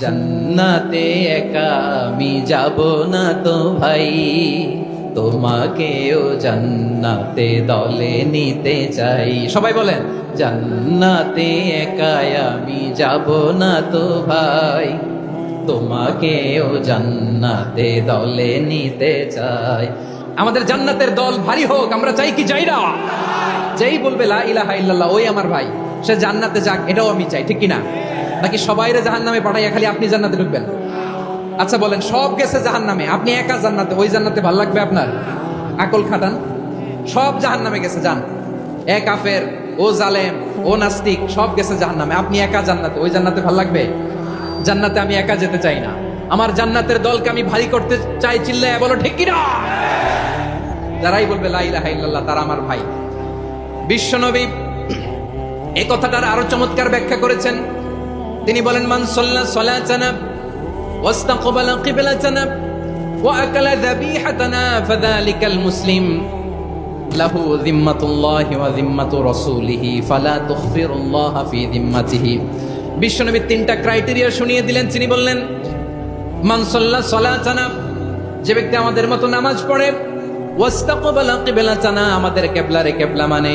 জান্নাতে একা আমি যাব না তো ভাই। তোমাকেও জান্নাতে দলে নিতে চাই। সবাই বলেন, জান্নাতে একাই আমি যাব না তো ভাই। তোমাকেও জান্নাতে দলে নিতে চাই। আমাদের জান্নাতের দল ভারী হোক, আমরা চাই কি চাই না? যেই বলবে লা ইলাহা ইল্লাল্লাহ, ওই আমার ভাই। সে জান্নাতে যাক, এটাও আমি চাই, ঠিক কি না নাকি সবাইরে জাহান নামে পাঠাইয়া খালি আপনি জান্নাতে ঢুকবেন? আচ্ছা বলেন, সব গেছে জাহান নামে আপনি একা জান্নাতে, ওই জান্নাতে ভালো লাগবে আপনার? আকল খাটান। সব জাহান নামে গেছে, যান। এক আফের ও জালেম, ও নাস্তিক, সব গেছে জাহান নামে আপনি একা জান্নাতে, ওই জান্নাতে ভালো লাগবে? জান্নাতে আমি একা যেতে চাই না। আমার জান্নাতের দলকে আমি ভারী করতে চাই চিল্লায় বলো, ঠিক কিনা? যারাই বলবে, লা ইলাহা ইল্লাল্লাহ তারা আমার ভাই। বিশ্বনবী এই কথাটার আরও চমৎকার ব্যাখ্যা করেছেন। তিনি বলেন, মান সল্লা সলা চানাব ওয়াস্তা কোবালা কিবেলা চানাব ওয়া আকালা দাবি হাতানা ফাদালিকাল মুসলিম। লাহু জিম্মাতুল্লাহ ওয়া জিম্মাতু রাসূলিহি, ফালা তুখফিরুল্লাহ ফি জিম্মাতিহি বিশ্বনবীর তিনটা ক্রাইটেরিয়া শুনিয়ে দিলেন। তিনি বললেন, মান সল্লা সলা চানাব যে ব্যক্তি আমাদের মতো নামাজ পড়ে, ওয়াস্তাকবালা কিবেলা চানা আমাদের কেবলারে কেবলা মানে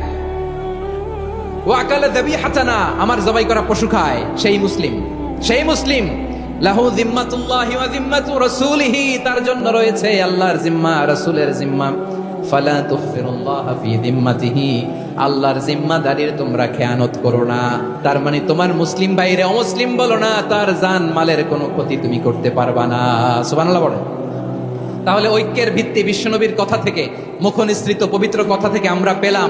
আমার জবাই করা পশু খায়। সেই মুসলিম সেই মুসলিম। লাহু তার জন্য রয়েছে আল্লাহর জিম্মা, রাসূলের জিম্মা। ফালা তোমরা খেয়ানত করো না। তার মানে তোমার মুসলিম বাইরে অমুসলিম বলো না, তার জান মালের কোনো ক্ষতি তুমি করতে পারবা না। সুবহানাল্লাহ তাহলে ঐক্যের ভিত্তি বিশ্বনবীর কথা থেকে, মুখনিসৃত পবিত্র কথা থেকে আমরা পেলাম।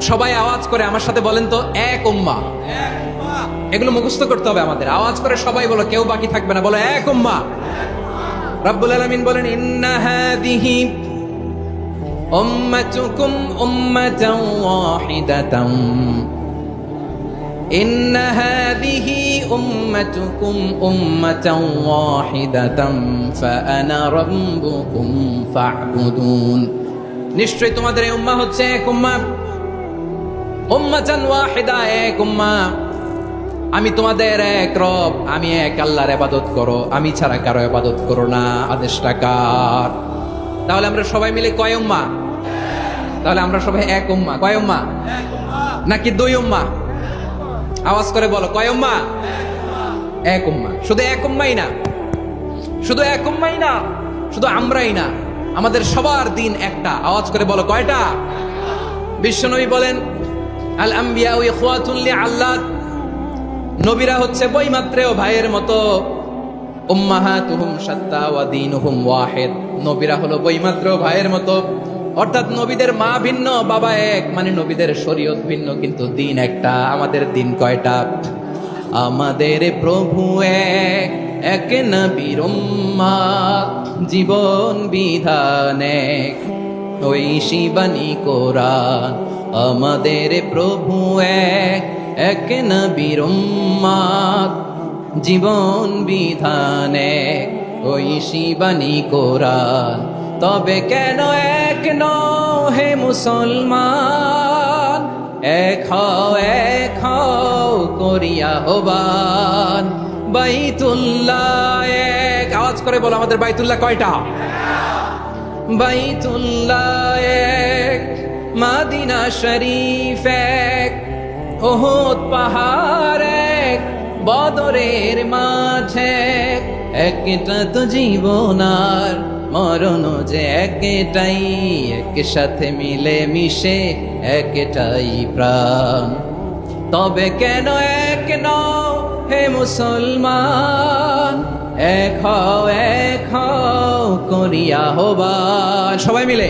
সবাই আওয়াজ করে আমার সাথে বলেন তো এক উম্মা এগুলো মুখস্থ করতে হবে আমাদের আওয়াজ করে সবাই বলো কেউ বাকি থাকবে না বলো এক উম্মা রাব্বুল আলামিন বলেন ইন্না হাদিহি উম্মাতুকুম উম্মাতান ওয়াহিদাতান إن هذه أمتكم أمة واحدة فأنا ربكم فاعبدون নিশ্চয়ই তোমাদের এই উম্মা হচ্ছে এক উম্মা এক উম্মা আমি তোমাদের এক রব, আমি এক আল্লাহর ইবাদত করো, আমি ছাড়া কারও ইবাদত করো না, আদেশটা কার? তাহলে আমরা সবাই মিলে কয় উম্মা তাহলে আমরা সবাই এক উম্মা কয় উম্মা নাকি দুই উম্মা আওয়াজ করে বলো, কয় উম্মা এক উম্মা শুধু এক উম্মাই না। শুধু এক উম্মাই না, শুধু আমরাই না। আমাদের সবার দিন একটা। আওয়াজ করে বলো, কয়টা? বিশ্বনবী বলেন আল আম্বিয়া ওই খোয়াতুল্লি আল্লাহ নবীরা হচ্ছে বইমাত্রেও ভাইয়ের মতো। উম্মাহাতুহুম সাত্তা ওয়া দীনুহুম ওয়াহিদ। নবীরা হলো বইমাত্রেও ভাইয়ের মতো। অর্থাৎ নবীদের মা ভিন্ন, বাবা এক। মানে নবীদের শরীয়ত ভিন্ন, কিন্তু দিন একটা, আমাদের দিন কয়টা? আমাদের প্রভু এক এক নবীর জীবন বিধান এক। ওই শিবানী কোরআন আমাদের প্রভু এক এক নবীর উম্মাত, জীবন বিধান ওই শিবানী কোরআন তবে কেন এক ন হে মুসলমান? এক হও এক হও করিয়া হবান বাইতুল্লাহ এক আওয়াজ করে বলো আমাদের বাইতুল্লাহ কয়টা? বাইতুল্লাহ এক মাদিনা শরীফ এক, ওহদ পাহাড় এক, বদরের মাঝে একটা তো জীবনার মরণ যে একটাই এক সাথে মিলে মিশে একটাই প্রাণ। তবে কেন এক নও হে মুসলমান? এক হও এক হও করিয়া হবার। সবাই মিলে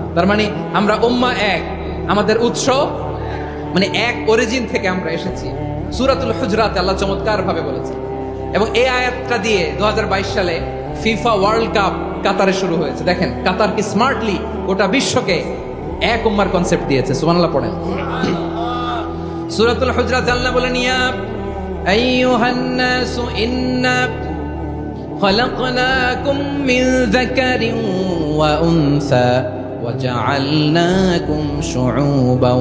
তার মানে আমরা উম্মা এক আমাদের উৎস মানে এক অরিজিন থেকে আমরা এসেছি সূরাতুল হুজরাত আল্লাহ চমৎকার ভাবে বলেছে এবং এই আয়াতটা দিয়ে দু সালে ফিফা ওয়ার্ল্ড কাপ কাতারে শুরু হয়েছে দেখেন কাতার কি স্মার্টলি গোটা বিশ্বকে এক উম্মার কনসেপ্ট দিয়েছে সুবহানাল্লাহ পড়েন সূরাতুল হুজরাত আল্লাহ বলেন ইয়া আইয়ুহান নাসু ইন্না خلقناكم من ذكر وأنثى وجعلناكم شعوبا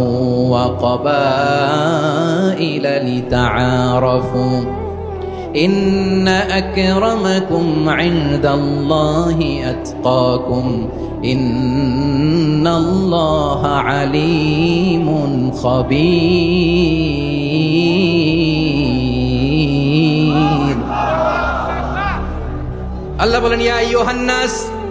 وقبائل لتعارفوا إن أكرمكم عند الله أتقاكم إن الله عليم خبير الله بلن يا أيها الناس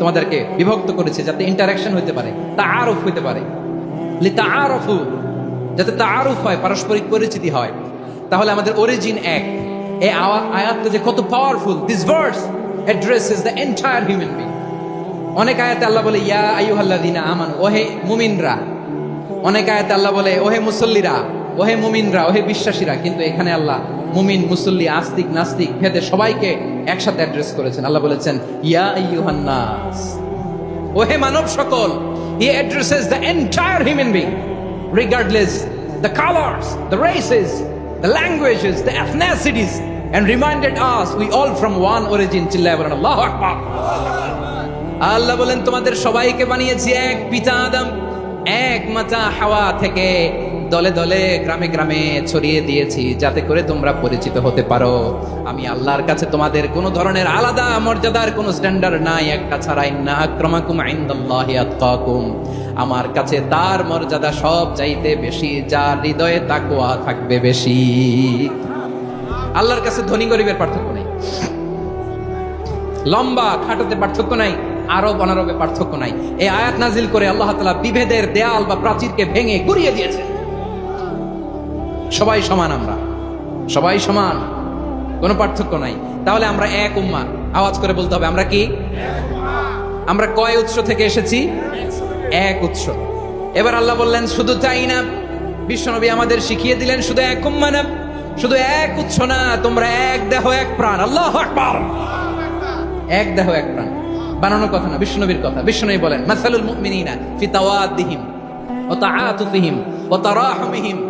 তোমাদেরকে বিভক্ত করেছে যাতে ইন্টারাকশন হতে পারে তা আরফ হইতে পারে। তা আরফু যাতে তা আরফ হয়, পারস্পরিক পরিচিতি হয়। তাহলে আমাদের অরিজিন এক। এই আয়াতটা যে কত powerful this verse addresses the entire human being অনেক আয়াতে আল্লাহ বলে, ইয়া আইয়ুহাল্লাযিনা আমান, ওহে মুমিনরা। অনেক আয়াতে আল্লাহ বলে, ওহে মুসল্লিরা, ওহে মুমিনরা, ওহে বিশ্বাসীরা। কিন্তু এখানে আল্লাহ মুমিন, মুসল্লি, আস্তিক, নাস্তিক, ভেদে সবাইকে একসাথে অ্যাড্রেস করেছেন। আল্লাহ বলেছেন, ইয়া আইয়ুহান নাস ওহে মানব সকল, he addresses the entire human being regardless the colours the races the languages the ethnicities and reminded us, we all from one origin, চিল্লায় বলেন, আল্লাহু আকবার। আল্লাহ বলেন, তোমাদের সবাইকে বানিয়েছি এক পিতা আদম, এক মাতা হাওয়া থেকে। দলে দলে, গ্রামে গ্রামে ছড়িয়ে দিয়েছি, যাতে করে তোমরা পরিচিত হতে পারো। আমি আল্লাহর কাছে তোমাদের কোনো ধরনের আলাদা মর্যাদার কোনো স্ট্যান্ডার্ড নাই। একটা ছাড়া ইন্না আক্রমাকুম আইন্দাল্লাহি আমার কাছে তার মর্যাদা সব চাইতে বেশি, যার হৃদয়ে তাকওয়া থাকবে বেশি। আল্লাহর কাছে ধনী গরিবের পার্থক্য নেই। লম্বা খাটোতে পার্থক্য নাই আরব অনারবে পার্থক্য নাই। এই আয়াত নাজিল করে আল্লাহ তালা বিভেদের দেয়াল বা প্রাচীরকে ভেঙে গুড়িয়ে দিয়েছে সবাই সমান আমরা। সবাই সমান। কোনো পার্থক্য নাই। তাহলে আমরা এক উম্মা আওয়াজ করে বলতে হবে, আমরা কি? আমরা কয় উৎস থেকে এসেছি? এক উৎস। এবার আল্লাহ বললেন, শুধু তাই না, বিশ্বনবী আমাদের শিখিয়ে দিলেন, শুধু এক উম্মা না, শুধু এক উৎস না, তোমরা এক দেহ, এক প্রাণ। আল্লাহ এক দেহ, এক প্রাণ। বানানোর কথা না বিষ্ণুনবীর কথা। বিষ্ণুনবী বলেন, মাসালুল মুমিনিনা ফি তাওয়াদ্দিহিম ও তাআতুফিহিম ও তারাহুমিহিম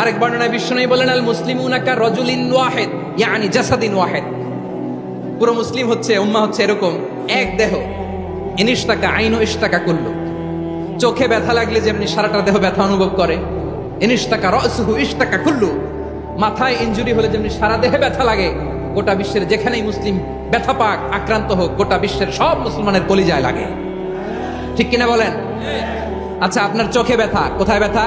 আরেক বর্ণনায় বিশ্বনবী বলেন, আল মুসলিমুনাকা রজুলিন ওয়াহিদ, ইয়ানি জাসাদিন ওয়াহিদ। পুরো মুসলিম হচ্ছে, উম্মা হচ্ছে এরকম, এক দেহ। ইনিশতাকা আইনু ইশতাকা করল চোখে ব্যথা লাগলে যেমনি সারাটা দেহ ব্যথা অনুভব করে, ইনিশতাকা রসুহু ইশতাকা কুল্লু। মাথায় ইনজুরি হলে যেমনি সারা দেহে ব্যথা লাগে, গোটা বিশ্বের যেখানেই মুসলিম ব্যথা পাক, আক্রান্ত হোক, গোটা বিশ্বের সব মুসলমানের কলিজায় লাগে। ঠিক কিনা বলেন? আচ্ছা আপনার চোখে ব্যথা, কোথায় ব্যথা?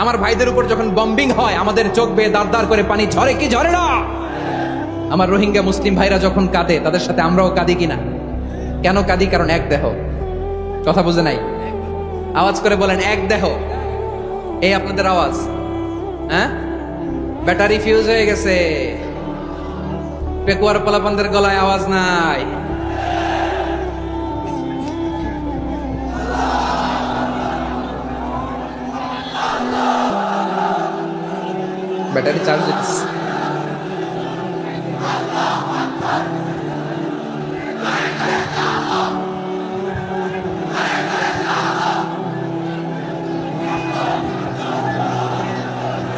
আমার ভাইদের উপর যখন বম্বিং হয়, আমাদের চোখ বেয়ে দাঁড় করে পানি ঝরে কি ঝরে না? আমার রোহিঙ্গা মুসলিম ভাইরা যখন কাঁদে, তাদের সাথে আমরাও কাঁদি কিনা? কেন কাঁদি? কারণ এক দেহ। কথা বুঝে নাই? আওয়াজ করে বলেন, এক দেহ। এই আপনাদের আওয়াজ। হ্যাঁ? ব্যাটারি ফিউজ হয়ে গেছে। পেকুয়ার পোলাপানদের গলায় আওয়াজ নাই। ব্যাটারি চার্জ দিতেছে।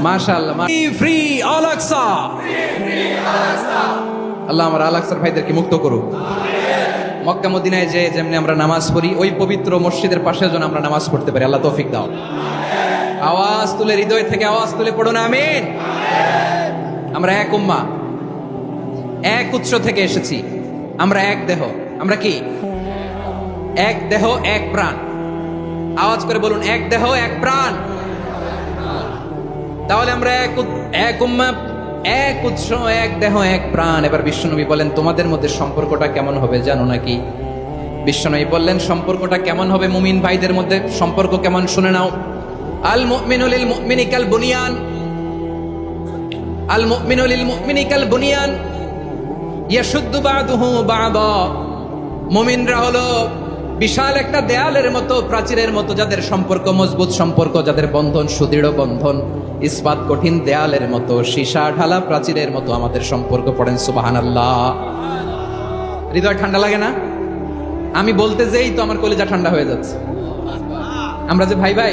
মাশাআল্লাহ ফ্রি আলাক্সা আল্লাহ আমার আলাক্সার ভাইদেরকে মুক্ত করুক। মক্কা মদিনায় যে যেমনি আমরা নামাজ পড়ি ওই পবিত্র মসজিদের পাশে যেন আমরা নামাজ পড়তে পারি। আল্লাহ তৌফিক দাও। আওয়াজ তুলে, হৃদয় থেকে আওয়াজ তুলে পড়ো না, আমিন। আমরা এক উম্মা। এক উৎস থেকে এসেছি। আমরা এক দেহ। আমরা কি? এক দেহ, এক প্রাণ। আওয়াজ করে বলুন, এক দেহ, এক প্রাণ। তাহলে আমরা এক এক উম্মা, এক উৎস, এক দেহ, এক প্রাণ। এবার বিশ্বনবী বলেন, তোমাদের মধ্যে সম্পর্কটা কেমন হবে জানো নাকি? বিশ্বনবী বললেন, সম্পর্কটা কেমন হবে মুমিন ভাইদের মধ্যে? সম্পর্ক কেমন? শুনে নাও। আল মুমিনিকাল বুনিয়ান আল মুমিনিকাল বুনিয়ান হলো বিশাল একটা দেয়ালের মতো, প্রাচীরের মতো, যাদের সম্পর্ক মজবুত সম্পর্ক, যাদের বন্ধন সুদৃঢ় বন্ধন, ইস্পাত কঠিন দেয়ালের মতো, সীসা ঢালা প্রাচীরের মতো আমাদের সম্পর্ক পড়েন সুবাহান আল্লাহ হৃদয় ঠান্ডা লাগে না? আমি বলতে যেই তো আমার কলিজা ঠান্ডা হয়ে যাচ্ছে। আমরা যে ভাই ভাই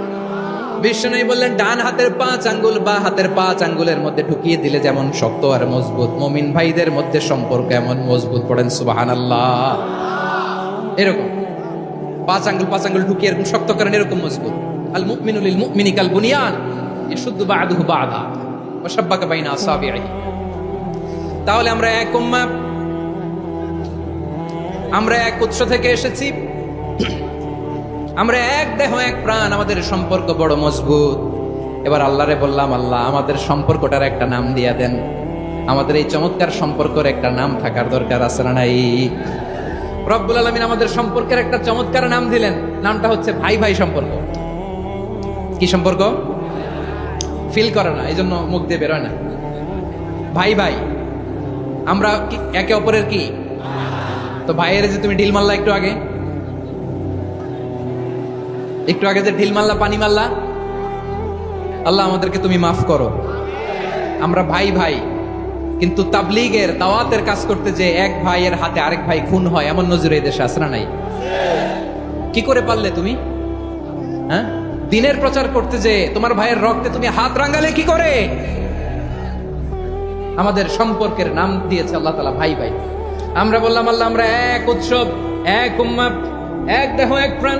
বিষ্ণু বললেন, ডান হাতের পাঁচ আঙ্গুল বা হাতের পাঁচ আঙ্গুলের মধ্যে ঢুকিয়ে দিলে যেমন শক্ত আর মজবুত। মমিন ভাইদের মধ্যে সম্পর্ক এমন মজবুত, পড়েন সুবাহান আল্লাহ এরকম। পাঁচ আঙ্গুল পাঁচ আঙ্গুল ঢুকিয়ে এরকম শক্ত করেন, এরকম মজবুত। আল মুমিনুল মুমিনি কাল বুনিয়ান ইশুদ্দু বাদুহু বাদা ওয়াসাব্বাকা বাইনা আসাবিহি তাহলে আমরা এক আমরা এক উৎস থেকে এসেছি। আমরা এক দেহ, এক প্রাণ, আমাদের সম্পর্ক বড় মজবুত। এবার আল্লাহরে বললাম, আল্লাহ, আমাদের সম্পর্কটার একটা নাম দিয়া দেন। আমাদের এই চমৎকার সম্পর্কের একটা নাম থাকার দরকার আছে না নাই? রব্বুল আলমিন আমাদের সম্পর্কের একটা চমৎকার নাম দিলেন। নামটা হচ্ছে ভাই ভাই সম্পর্ক। কি সম্পর্ক? ফিল করে না এই জন্য মুখ দিয়ে বেরোয় না। ভাই ভাই, আমরা একে অপরের কি? তো ভাইয়ের যে তুমি ঢিল মারলা একটু আগে। একটু আগে যে ঢিল মাল্লা পানি মাল্লা আল্লাহ আমাদেরকে তুমি মাফ করো। আমরা ভাই ভাই, কিন্তু তাবলিগের, দাওয়াতের কাজ করতে যে এক ভাইয়ের হাতে আরেক ভাই খুন হয়, এমন নজরে এই দেশে আসরা নাই? কি করে পারলে তুমি? হ্যাঁ? দিনের প্রচার করতে যে তোমার ভাইয়ের রক্তে তুমি হাত রাঙ্গালে কি করে? আমাদের সম্পর্কের নাম দিয়েছে আল্লাহ তালা ভাই ভাই। আমরা বললাম, আল্লাহ, আমরা এক উৎসব, এক উম্মাদ এক দেহ, এক প্রাণ।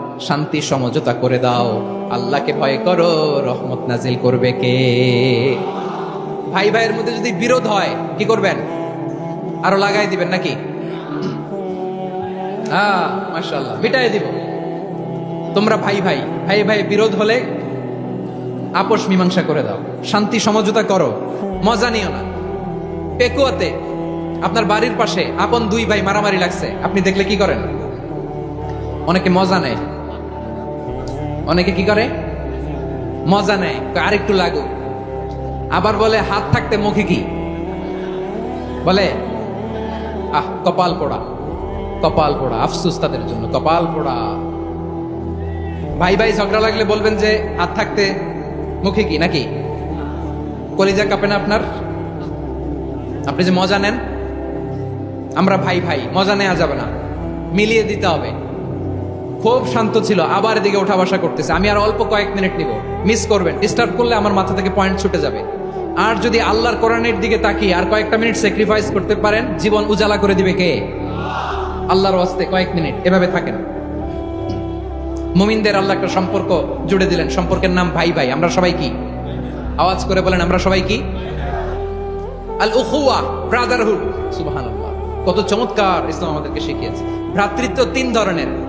শান্তি, সমঝোতা করে দাও। আল্লাহকে ভয় করো, রহমত নাজিল করবে কে? ভাই ভাইয়ের মধ্যে যদি বিরোধ হয়, কি করবেন? আরও লাগাই দিবেন নাকি? মিটাই দিব। তোমরা ভাই ভাই ভাই ভাই বিরোধ হলে আপোষ মীমাংসা করে দাও। শান্তি, সমঝোতা করো। মজা নিও না। পেকুয়াতে, আপনার বাড়ির পাশে আপন দুই ভাই মারামারি লাগছে। আপনি দেখলে কি করেন? অনেকে মজা নেয়। অনেকে কি করে? মজা নেয়। আরেকটু লাগুক আবার বলে, হাত থাকতে মুখে কি? বলে, আহ, কপাল পোড়া কপাল পোড়া, আফসুস তাদের জন্য, কপাল পোড়া। ভাই ভাই, ঝগড়া লাগলে বলবেন যে, হাত থাকতে মুখে কি, নাকি? কলিজা কাঁপে না আপনার? আপনি যে মজা নেন, আমরা ভাই ভাই, মজা নেওয়া যাবে না। মিলিয়ে দিতে হবে। খুব শান্ত ছিল, আবার এদিকে ওঠা বসা করতেছে। আমি আর অল্প কয়েক মিনিট নিব। মিস করবেন। ডিস্টার্ব করলে আমার মাথা থেকে পয়েন্ট ছুটে যাবে। আর যদি আল্লাহর কোরআনের দিকে তাকিয়ে আর কয়েকটা মিনিট স্যাক্রিফাইস করতে পারেন, জীবন উজালা করে দিবে কে? আল্লাহর ওয়াস্তে কয়েক মিনিট। এভাবে থাকেন। মুমিনদের আল্লাহ একটা সম্পর্ক জুড়ে দিলেন। সম্পর্কের নাম ভাই ভাই। আমরা সবাই কি? আওয়াজ করে বলেন, আমরা সবাই কি? আল উখুয়া ব্রাদারহুড সুবহানাল্লাহ। কত চমৎকার ইসলাম আমাদেরকে শিখিয়েছে। ভ্রাতৃত্ব তিন ধরনের।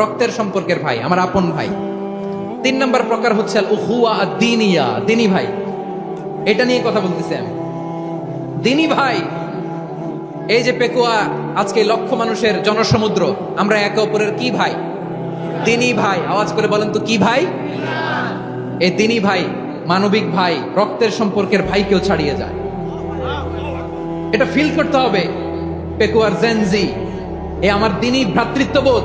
রক্তের সম্পর্কের ভাই, আমার আপন ভাই। তিন নম্বর প্রকার হচ্ছে দিনিয়া দিনী ভাই। এটা নিয়ে কথা বলতেছি আমি। দিনী ভাই, এই যে পেকুয়া আজকে লক্ষ মানুষের জনসমুদ্র, আমরা একে অপরের কি ভাই? দিনী ভাই, আওয়াজ করে বলেন তো কি ভাই? এই দিনী ভাই, মানবিক ভাই, রক্তের সম্পর্কের ভাইকেও ছাড়িয়ে যায়। এটা ফিল করতে হবে, পেকুয়ার জেনজি এ আমার দিনই ভ্রাতৃত্ববোধ।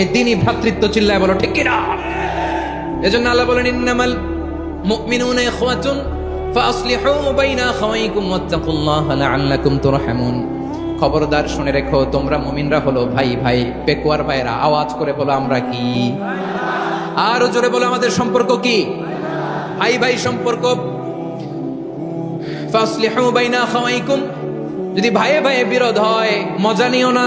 এই দিনই ভ্রাতৃত্ব চিল্লায় বলো, ঠিক কিনা? এজন্য আল্লাহ বলেন, ইন্নামাল মুমিনুনা ইখওয়াতুন ফাসলিহু বাইনা আখাওয়াইকুম ওয়াত্তাকুল্লাহ লাআল্লাকুম তুরহামুন। খবরদার শুনে রেখো, তোমরা মুমিনরা হলো ভাই ভাই, পেকুয়ার ভাইরা আওয়াজ করে বলো, আমরা কি? আরও জোরে বলো, আমাদের সম্পর্ক কি? ভাই ভাই, সম্পর্ক। ফাসলিহু বাইনা খাওয়াইকুম যদি ভাইয়ে ভাইয়ে বিরোধ হয়, মজা নিও না।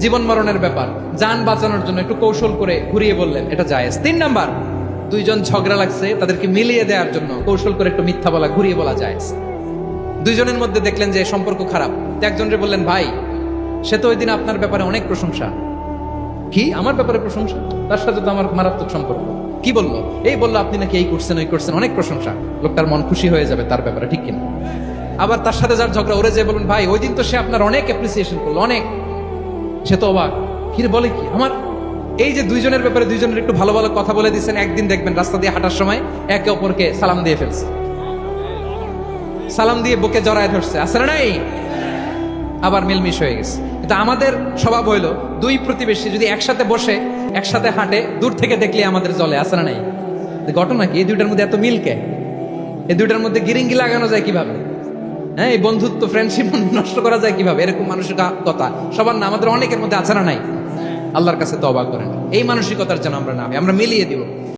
জীবন মরণের ব্যাপার, যান বাঁচানোর জন্য একটু কৌশল করে ঘুরিয়ে বললেন, এটা জায়েজ। তিন নাম্বার, দুইজন ঝগড়া লাগছে, তাদেরকে মিলিয়ে দেওয়ার জন্য কৌশল করে একটু মিথ্যা বলা, ঘুরিয়ে বলা যায় দুইজনের মধ্যে দেখলেন যে সম্পর্ক খারাপ। একজনরে বললেন, ভাই, সে তো ওই দিন আপনার ব্যাপারে অনেক প্রশংসা। কি? আমার ব্যাপারে প্রশংসা? তার সাথে তো আমার মারাত্মক সম্পর্ক। কি বলল? এই বলল, আপনি নাকি এই করছেন, ওই করছেন, অনেক প্রশংসা। লোকটার মন খুশি হয়ে যাবে তার ব্যাপারে, ঠিক কিনা? আবার তার সাথে যার ঝগড়া, ওরে যে বলুন, ভাই ওই দিন তো সে আপনার অনেক অ্যাপ্রিসিয়েশন করল, অনেক। সে তো অবাক। কি রে বলে কি? আমার এই যে দুইজনের ব্যাপারে দুইজনের একটু ভালো ভালো কথা বলে দিচ্ছেন একদিন দেখবেন রাস্তা দিয়ে হাঁটার সময় একে অপরকে সালাম দিয়ে ফেলছে। সালাম দিয়ে বুকে জড়ায় ধরছে। আসলে নাই? আবার মিলমিশ হয়ে গেছে। কিন্তু আমাদের স্বভাব হইল, দুই প্রতিবেশী যদি একসাথে বসে, একসাথে হাঁটে, দূর থেকে দেখলে আমাদের জলে আসে না নাই? ঘটনা কি এই দুইটার মধ্যে এত মিলকে এই দুইটার মধ্যে গিরিঙ্গি লাগানো যায় কীভাবে? হ্যাঁ এই বন্ধুত্ব ফ্রেন্ডশিপ নষ্ট করা যায় কীভাবে? এরকম মানুষের কথা সবার না, আমাদের অনেকের মধ্যে আচারা নাই? আল্লাহর কাছে তবা করেন। এই মানসিকতার যেন আমরা না। আমরা মিলিয়ে দিব।